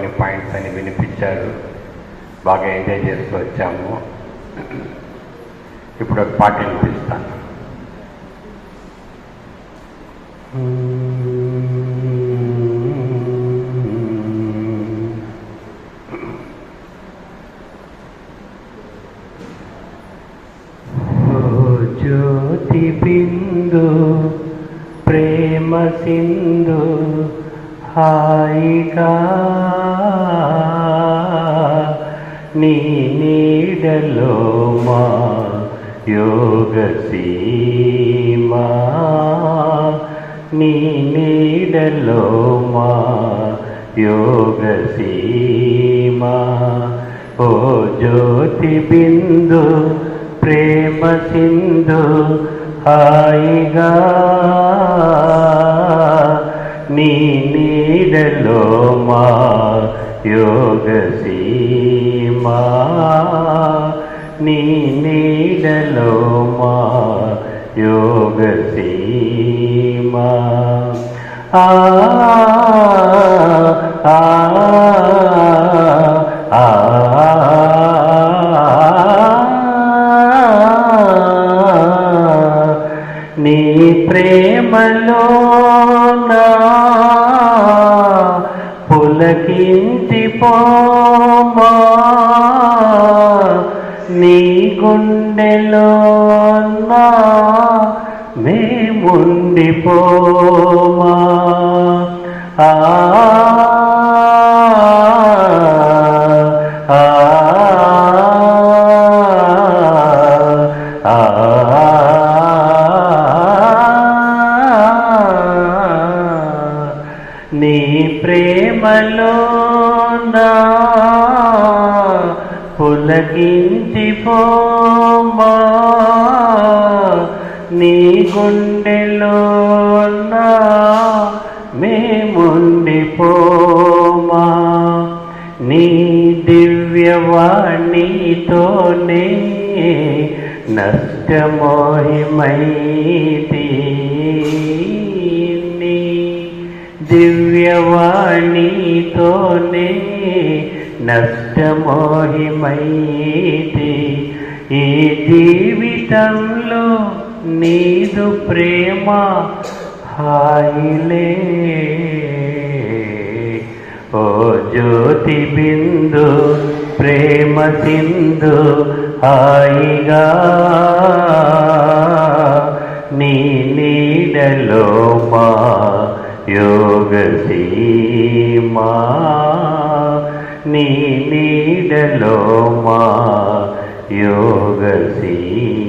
కొన్ని పాయింట్స్ అని వినిపించారు. బాగా ఎంజాయ్ చేస్తూ వచ్చాము. ఇప్పుడు ఒక పాట వినిపిస్తాను. జ్యోతి బిందు ప్రేమ సింధు హాయిగా నీ నీడలో మా యోగ సీమా. నీ నీడలో మా యోగ సీమా. ఓ జ్యోతి బిందు ప్రేమ సింధు హాయిగా యోగ సీమా నీ నీడలో మా యోగ సీమా ఆ నీ ప్రేమలో నా పులకించి పోమా నీ గుండెలో నా మేముండిపోమా. ఆ. నీ ప్రేమలో నా పులకించి పోమా నీ గుండెలో మేముండిపోమా నీ దివ్యవాణితోనే నష్టమోహిమైతే. దివ్యవాణితోనే నష్టమోహిమైతే ఈ జీవితంలో నీదు ప్రేమ హాయిలే. ఓ జ్యోతి బిందు ప్రేమ సింధు హాయిగా నీ నీడలో సీమా నీ నీడలో మా యోగ సీమా